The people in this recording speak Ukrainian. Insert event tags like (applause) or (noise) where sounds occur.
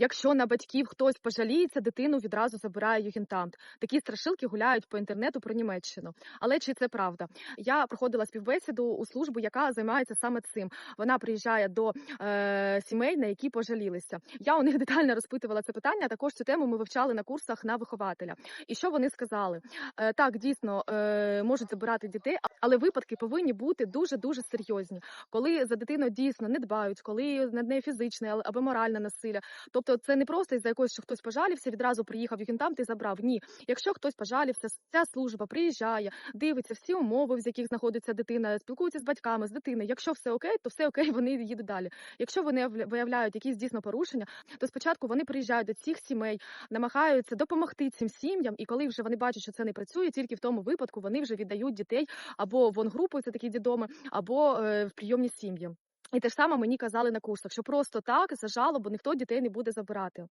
Якщо на батьків хтось пожаліється, дитину відразу забирає югентамт. Такі страшилки гуляють по інтернету про Німеччину. Але чи це правда? Я проходила співбесіду у службу, яка займається саме цим. Вона приїжджає до е, сімей, на які пожалілися. Я у них детально розпитувала це питання. Також цю тему ми вивчали на курсах на вихователя. І що вони сказали? Е, так, дійсно е, можуть забирати дітей, але випадки повинні бути дуже дуже серйозні, коли за дитиною дійсно не дбають, коли над нею фізичне або моральне насилля. Тобто, це не просто із-за якогось, що хтось пожалівся, відразу приїхав югентамт і забрав. Ні, якщо хтось пожалівся, ця служба приїжджає, дивиться всі умови, з яких знаходиться дитина, спілкується з батьками, з дитиною. Якщо все окей, то все окей, (laughs) вони їдуть далі. Якщо вони явля- виявляють якісь дійсно порушення, то спочатку вони приїжджають до цих сімей, намагаються допомогти цим сім'ям, і коли вже вони бачать, що це не працює, тільки в тому випадку вони вже віддають дітей або в онгрупу, це такі дідоми, або е, в прийомні сім'ї. І те ж саме мені казали на курсах, що просто так за жалобу ніхто дітей не буде забирати.